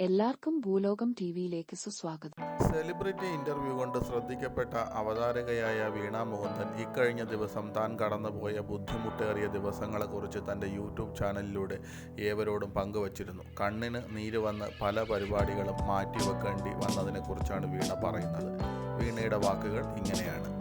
എല്ലാവർക്കും ഭൂലോകം ടിവിയിലേക്ക് സുസ്വാഗതം. Celebrity interview കൊണ്ട് ശ്രദ്ധിക്കപ്പെട്ട അവതാരകയായ വീണ മുകുന്ദൻ ഇക്കഴിഞ്ഞ ദിവസം താൻ കടന്നുപോയ ബുദ്ധിമുട്ടേറിയ ദിവസങ്ങളെക്കുറിച്ച് തന്റെ യൂട്യൂബ് ചാനലിലൂടെ ഏവരോടും പങ്കുവച്ചിരുന്നു. കണ്ണിന് നീര് വന്ന് പല പരിപാടികളും മാറ്റിവെക്കേണ്ടി വന്നതിനെക്കുറിച്ചാണ് വീണ പറയുന്നത്. വീണയുടെ വാക്കുകൾ ഇങ്ങനെയാണ്.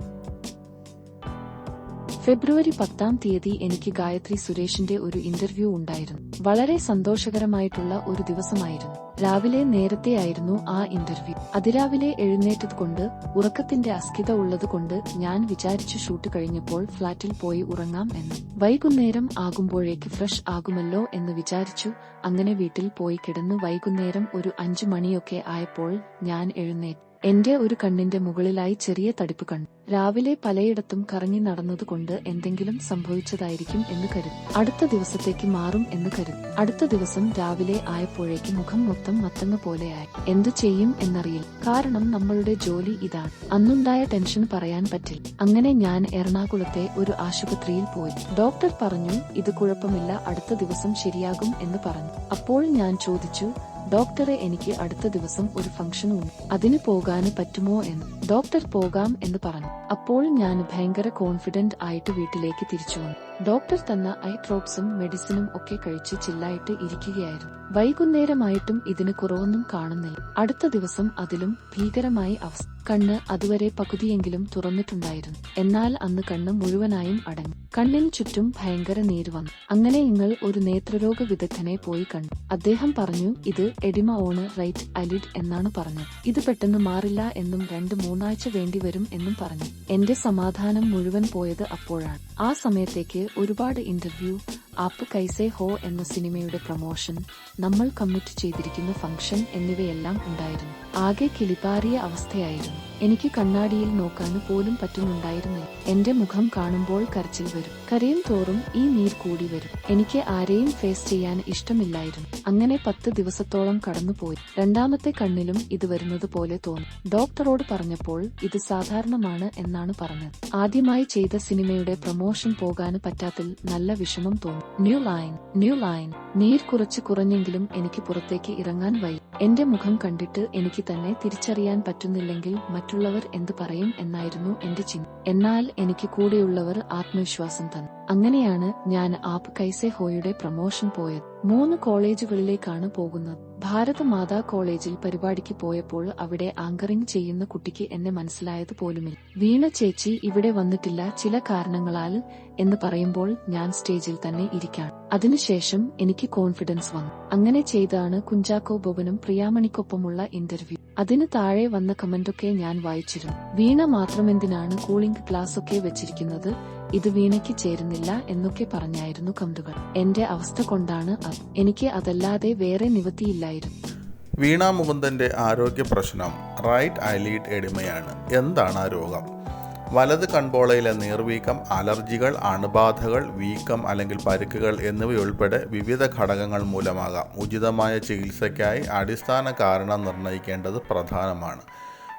ഫെബ്രുവരി പത്താം തീയതി എനിക്ക് ഗായത്രി സുരേഷിന്റെ ഒരു ഇന്റർവ്യൂ ഉണ്ടായിരുന്നു. വളരെ സന്തോഷകരമായിട്ടുള്ള ഒരു ദിവസമായിരുന്നു. രാവിലെ നേരത്തെയായിരുന്നു ആ ഇന്റർവ്യൂ. അതിരാവിലെ എഴുന്നേറ്റത് കൊണ്ട് ഉറക്കത്തിന്റെ അസ്ഥിത ഉള്ളതുകൊണ്ട് ഞാൻ വിചാരിച്ചു ഷൂട്ട് കഴിഞ്ഞപ്പോൾ ഫ്ളാറ്റിൽ പോയി ഉറങ്ങാം എന്ന്. വൈകുന്നേരം ആകുമ്പോഴേക്ക് ഫ്രഷ് ആകുമല്ലോ എന്ന് വിചാരിച്ചു അങ്ങനെ വീട്ടിൽ പോയി കിടന്നു വൈകുന്നേരം ഒരു അഞ്ചു മണിയൊക്കെ ആയപ്പോൾ ഞാൻ എഴുന്നേറ്റു. എന്റെ ഒരു കണ്ണിന്റെ മുകളിലായി ചെറിയ തടിപ്പ് കണ്ടു. രാവിലെ പലയിടത്തും കറങ്ങി നടന്നതുകൊണ്ട് എന്തെങ്കിലും സംഭവിച്ചതായിരിക്കും എന്ന് കരുതി. അടുത്ത ദിവസത്തേക്ക് മാറും എന്ന് കരുതി. അടുത്ത ദിവസം രാവിലെ ആയപ്പോഴേക്ക് മുഖം മൊത്തം മത്തങ്ങ പോലെയായി. എന്തു ചെയ്യും എന്നറിയില്ല. കാരണം നമ്മളുടെ ജോലി ഇതാണ്. അന്നുണ്ടായ ടെൻഷൻ പറയാൻ പറ്റില്ല. അങ്ങനെ ഞാൻ എറണാകുളത്തെ ഒരു ആശുപത്രിയിൽ പോയി. ഡോക്ടർ പറഞ്ഞു ഇത് കുഴപ്പമില്ല. അടുത്ത ദിവസം ശരിയാകും എന്ന് പറഞ്ഞു. അപ്പോൾ ഞാൻ ചോദിച്ചു ഡോക്ടറെ എനിക്ക് അടുത്ത ദിവസം ഒരു ഉണ്ട് അതിന് പോകാന് പറ്റുമോ എന്ന്. ഡോക്ടർ പോകാം എന്ന് പറഞ്ഞു. അപ്പോൾ ഞാൻ ഭയങ്കര കോൺഫിഡന്റ് ആയിട്ട് വീട്ടിലേക്ക് തിരിച്ചു വന്നു. ഡോക്ടർ തന്ന ഐ ഡ്രോപ്സും മെഡിസിനും ഒക്കെ കഴിച്ച് ചില്ലായിട്ട് ഇരിക്കുകയായിരുന്നു. വൈകുന്നേരമായിട്ടും ഇതിന് കുറവൊന്നും കാണുന്നില്ല. അടുത്ത ദിവസം അതിലും ഭീകരമായി അവസ്ഥ. കണ്ണ് അതുവരെ പകുതിയെങ്കിലും തുറന്നിട്ടുണ്ടായിരുന്നു. എന്നാൽ അന്ന് കണ്ണ് മുഴുവനായും അടങ്ങി കണ്ണിന് ചുറ്റും ഭയങ്കര നീര് വന്നു. അങ്ങനെ നിങ്ങൾ ഒരു നേത്രരോഗ വിദഗ്ധനെ പോയി കണ്ടു. അദ്ദേഹം പറഞ്ഞു ഇത് എഡിമ ഓണ് റൈറ്റ് അലിഡ് എന്നാണ് പറഞ്ഞത്. ഇത് പെട്ടെന്ന് മാറില്ല എന്നും രണ്ട് മൂന്നാഴ്ച വേണ്ടിവരും എന്നും പറഞ്ഞു. എന്റെ സമാധാനം മുഴുവൻ പോയത് അപ്പോഴാണ്. ആ സമയത്തേക്ക് ഒരുപാട് ഇന്റർവ്യൂ ആപ്പ് കൈസേ ഹോ എന്ന സിനിമയുടെ പ്രമോഷൻ നമ്മൾ കമ്മിറ്റ് ചെയ്തിരിക്കുന്ന ഫംഗ്ഷൻ എന്നിവയെല്ലാം ഉണ്ടായിരുന്നു. ആകെ കിളിപാറിയ അവസ്ഥയായിരുന്നു. എനിക്ക് കണ്ണാടിയിൽ നോക്കാൻ പോലും പറ്റുന്നുണ്ടായിരുന്നില്ല. എന്റെ മുഖം കാണുമ്പോൾ കരച്ചിൽ വരും. കരയും തോറും ഈ നീർ കൂടി വരും. എനിക്ക് ആരെയും ഫേസ് ചെയ്യാൻ ഇഷ്ടമില്ലായിരുന്നു. അങ്ങനെ പത്ത് ദിവസത്തോളം കടന്നുപോയി. രണ്ടാമത്തെ കണ്ണിലും ഇത് വരുന്നത് പോലെ തോന്നി. ഡോക്ടറോട് പറഞ്ഞപ്പോൾ ഇത് സാധാരണമാണ് എന്നാണ് പറഞ്ഞത്. ആദ്യമായി ചെയ്ത സിനിമയുടെ പ്രൊമോഷൻ പോകാൻ പറ്റാത്തിൽ നല്ല വിഷമം തോന്നി. ന്യൂ ലൈൻ ന്യൂ ലൈൻ നീർ കുറച്ച് കുറഞ്ഞെങ്കിലും എനിക്ക് പുറത്തേക്ക് ഇറങ്ങാൻ വൈ എന്റെ മുഖം കണ്ടിട്ട് എനിക്ക് തന്നെ തിരിച്ചറിയാൻ പറ്റുന്നില്ലെങ്കിൽ മറ്റുള്ളവർ എന്ത് പറയും എന്നായിരുന്നു എന്റെ ചിന്ത. എന്നാൽ എനിക്ക് കൂടെയുള്ളവർ ആത്മവിശ്വാസം തന്നു. അങ്ങനെയാണ് ഞാൻ ആപ്പ് കൈസെ ഹോയുടെ പ്രമോഷൻ പോയത്. മൂന്ന് കോളേജുകളിലേക്കാണ് പോകുന്നത്. ഭാരത മാതാ കോളേജിൽ പരിപാടിക്ക് പോയപ്പോൾ അവിടെ ആങ്കറിംഗ് ചെയ്യുന്ന കുട്ടിക്ക് എന്നെ മനസ്സിലായത് പോലുമില്ല. വീണ ചേച്ചി ഇവിടെ വന്നിട്ടില്ല ചില കാരണങ്ങളാൽ എന്ന് പറയുമ്പോൾ ഞാൻ സ്റ്റേജിൽ തന്നെ ഇരിക്കാണ്. അതിനുശേഷം എനിക്ക് കോൺഫിഡൻസ് വന്നു. അങ്ങനെ ചെയ്താണ് കുഞ്ചാക്കോ ബോബനും പ്രിയാമണിക്കൊപ്പമുള്ള ഇന്റർവ്യൂ. അതിന് താഴെ വന്ന കമന്റൊക്കെ ഞാൻ വായിച്ചിരുന്നു. വീണ മാത്രമെന്തിനാണ് കൂളിംഗ് ക്ലാസ് ഒക്കെ വെച്ചിരിക്കുന്നത്? ഇത് വീണയ്ക്ക് ചേരുന്നില്ല എന്നൊക്കെ പറഞ്ഞായിരുന്നു കമന്റുകൾ എന്റെ അവസ്ഥ കൊണ്ടാണ് അത്. എനിക്ക് അതല്ലാതെ വേറെ നിവൃത്തിയില്ലായിരുന്നു. വീണ മുകുന്ദന്റെ ആരോഗ്യ പ്രശ്നം റൈറ്റ് ഐലീഡ് എഡിമയാണ് എന്താണ് ആ രോഗം? വലത് കൺപോളയിലെ നീർവീക്കം അലർജികൾ അണുബാധകൾ വീക്കം അല്ലെങ്കിൽ പരുക്കുകൾ എന്നിവയുൾപ്പെടെ വിവിധ ഘടകങ്ങൾ മൂലമാകാം. ഉചിതമായ ചികിത്സയ്ക്കായി അടിസ്ഥാന കാരണം നിർണയിക്കേണ്ടത് പ്രധാനമാണ്.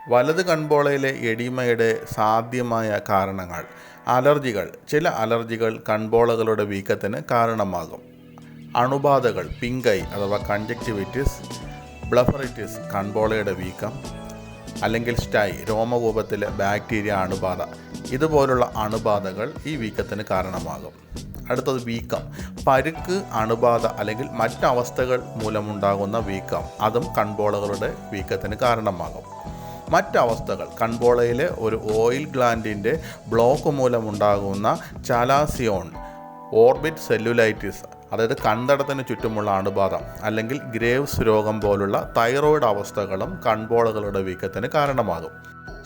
വലത് കൺപോളയിലെ എഡിമയുടെ സാധ്യമായ കാരണങ്ങൾ. അലർജികൾ. ചില അലർജികൾ കൺപോളകളുടെ വീക്കത്തിന് കാരണമാകും. അണുബാധകൾ. പിങ്കൈ അഥവാ കൺജക്റ്റിവിറ്റിസ് ബ്ലഫറിറ്റിസ് കൺപോളയുടെ വീക്കം അല്ലെങ്കിൽ സ്റ്റൈ രോമകൂപത്തിലെ ബാക്ടീരിയ അണുബാധ. ഇതുപോലുള്ള അണുബാധകൾ ഈ വീക്കത്തിന് കാരണമാകും. അടുത്തത് വീക്കം. പരുക്ക് അണുബാധ അല്ലെങ്കിൽ മറ്റവസ്ഥകൾ മൂലമുണ്ടാകുന്ന വീക്കം. അതും കൺപോളകളുടെ വീക്കത്തിന് കാരണമാകും. മറ്റവസ്ഥകൾ. കൺപോളയിലെ ഒരു ഓയിൽ ഗ്ലാൻഡിന്റെ ബ്ലോക്ക് മൂലമുണ്ടാകുന്ന ചാലാസിയോൺ ഓർബിറ്റ് സെല്ലുലൈറ്റിസ് അതായത് കണ്ടടത്തിന് ചുറ്റുമുള്ള അണുബാധ അല്ലെങ്കിൽ ഗ്രേവ്സ് രോഗം പോലുള്ള തൈറോയിഡ് അവസ്ഥകളും കൺപോളകളുടെ വീക്കത്തിന് കാരണമാകും.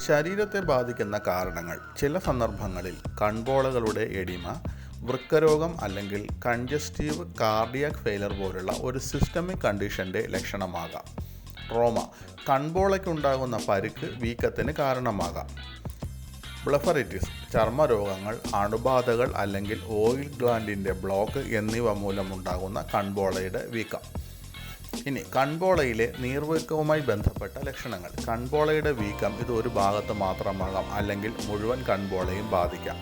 ശരീരത്തെ ബാധിക്കുന്ന കാരണങ്ങൾ. ചില സന്ദർഭങ്ങളിൽ കൺപോളകളുടെ എഡിമ വൃക്കരോഗം അല്ലെങ്കിൽ കൺജസ്റ്റീവ് കാർഡിയാക് ഫെയിലർ പോലുള്ള ഒരു സിസ്റ്റമിക് കണ്ടീഷന്റെ ലക്ഷണമാകാം. ട്രോമ കൺപോളയ്ക്കുണ്ടാകുന്ന പരുക്ക് വീക്കത്തിന് കാരണമാകാം. ബ്ലഫറിറ്റിസ് ചർമ്മരോഗങ്ങൾ അണുബാധകൾ അല്ലെങ്കിൽ ഓയിൽ ഗ്ലാൻഡിന്റെ ബ്ലോക്ക് എന്നിവ മൂലമുണ്ടാകുന്ന കൺപോളയുടെ വീക്കം. ഇനി കൺപോളയിലെ നീർവീക്കവുമായി ബന്ധപ്പെട്ട ലക്ഷണങ്ങൾ. കൺപോളയുടെ വീക്കം ഇത് ഒരു ഭാഗത്ത് മാത്രമാകാം അല്ലെങ്കിൽ മുഴുവൻ കൺപോളയും ബാധിക്കാം.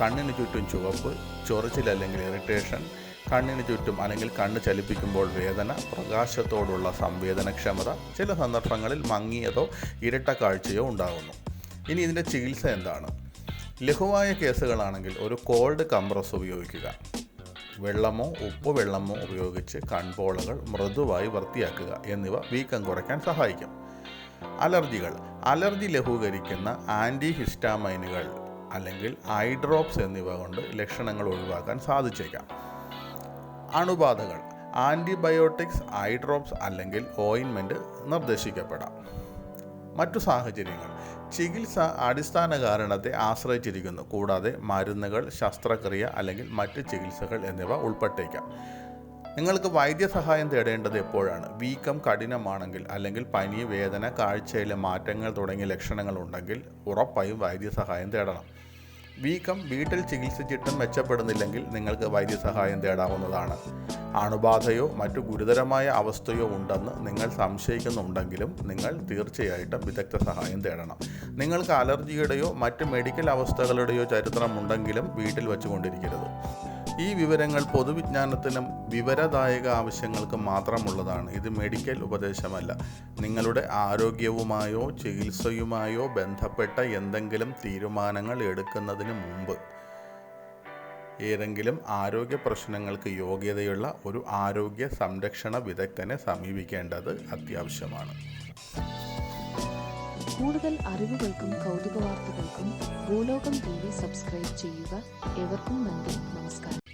കണ്ണിന് ചുറ്റും ചുവപ്പ് ചൊറിച്ചിൽ അല്ലെങ്കിൽ ഇറിറ്റേഷൻ കണ്ണിന് ചുറ്റും അല്ലെങ്കിൽ കണ്ണ് ചലിപ്പിക്കുമ്പോൾ വേദന പ്രകാശത്തോടുള്ള സംവേദനക്ഷമത ചില സന്ദർഭങ്ങളിൽ മങ്ങിയതോ ഇരട്ട കാഴ്ചയോ ഉണ്ടാകുന്നു. ഇനി ഇതിന്റെ ചികിത്സ എന്താണ്? ലഘുവായ കേസുകളാണെങ്കിൽ ഒരു കോൾഡ് കംപ്രസ് ഉപയോഗിക്കുക. വെള്ളമോ ഉപ്പ് വെള്ളമോ ഉപയോഗിച്ച് കൺപോളകൾ മൃദുവായി വൃത്തിയാക്കുക എന്നിവ വീക്കം കുറയ്ക്കാൻ സഹായിക്കും. അലർജികൾ. അലർജി ലഘൂകരിക്കുന്ന ആന്റി ഹിസ്റ്റാമൈനുകൾ അല്ലെങ്കിൽ ഐ ഡ്രോപ്സ് എന്നിവ കൊണ്ട് ലക്ഷണങ്ങൾ ഒഴിവാക്കാൻ സാധിച്ചേക്കാം. അണുബാധകൾ ആന്റിബയോട്ടിക്സ് ഐ ഡ്രോപ്സ് അല്ലെങ്കിൽ ഓയിൻമെന്റ് നിർദ്ദേശിക്കപ്പെടാം. മറ്റു സാഹചര്യങ്ങൾ ചികിത്സ അടിസ്ഥാന കാരണത്തെ ആശ്രയിച്ചിരിക്കുന്നു കൂടാതെ മരുന്നുകൾ ശസ്ത്രക്രിയ അല്ലെങ്കിൽ മറ്റ് ചികിത്സകൾ എന്നിവ ഉൾപ്പെട്ടേക്കാം. നിങ്ങൾക്ക് വൈദ്യസഹായം തേടേണ്ടത് എപ്പോഴാണ്? വീക്കം കഠിനമാണെങ്കിൽ അല്ലെങ്കിൽ പനി വേദന കാഴ്ചയിലെ മാറ്റങ്ങൾ തുടങ്ങിയ ലക്ഷണങ്ങൾ ഉണ്ടെങ്കിൽ ഉറപ്പായും വൈദ്യസഹായം തേടണം. വീക്കം വീട്ടിൽ ചികിത്സിച്ചിട്ടും മെച്ചപ്പെടുന്നില്ലെങ്കിൽ നിങ്ങൾക്ക് വൈദ്യസഹായം തേടാവുന്നതാണ്. അണുബാധയോ മറ്റു ഗുരുതരമായ അവസ്ഥയോ ഉണ്ടെന്ന് നിങ്ങൾ സംശയിക്കുന്നുണ്ടെങ്കിലും നിങ്ങൾ തീർച്ചയായിട്ടും വിദഗ്ധ സഹായം തേടണം. നിങ്ങൾക്ക് അലർജിയുടെയോ മറ്റ് മെഡിക്കൽ അവസ്ഥകളുടെയോ ചരിത്രമുണ്ടെങ്കിലും വീട്ടിൽ വെച്ചുകൊണ്ടിരിക്കരുത്. ഈ വിവരങ്ങൾ പൊതുവിജ്ഞാനത്തിനും വിവരദായക ആവശ്യങ്ങൾക്ക് മാത്രമുള്ളതാണ്. ഇത് മെഡിക്കൽ ഉപദേശമല്ല. നിങ്ങളുടെ ആരോഗ്യവുമായോ ചികിത്സയുമായോ ബന്ധപ്പെട്ട എന്തെങ്കിലും തീരുമാനങ്ങൾ എടുക്കുന്നതിന് മുമ്പ് ഏതെങ്കിലും ആരോഗ്യ പ്രശ്നങ്ങൾക്ക് യോഗ്യതയുള്ള ഒരു ആരോഗ്യ സംരക്ഷണ വിദഗ്ധനെ സമീപിക്കേണ്ടത് അത്യാവശ്യമാണ്. കൂടുതൽ അറിവുകൾക്കും കൗതുക വാർത്തകൾക്കും ഭൂലോകം ടി വി സബ്സ്ക്രൈബ് ചെയ്യുക. എവർക്കും നന്ദി. നമസ്കാരം.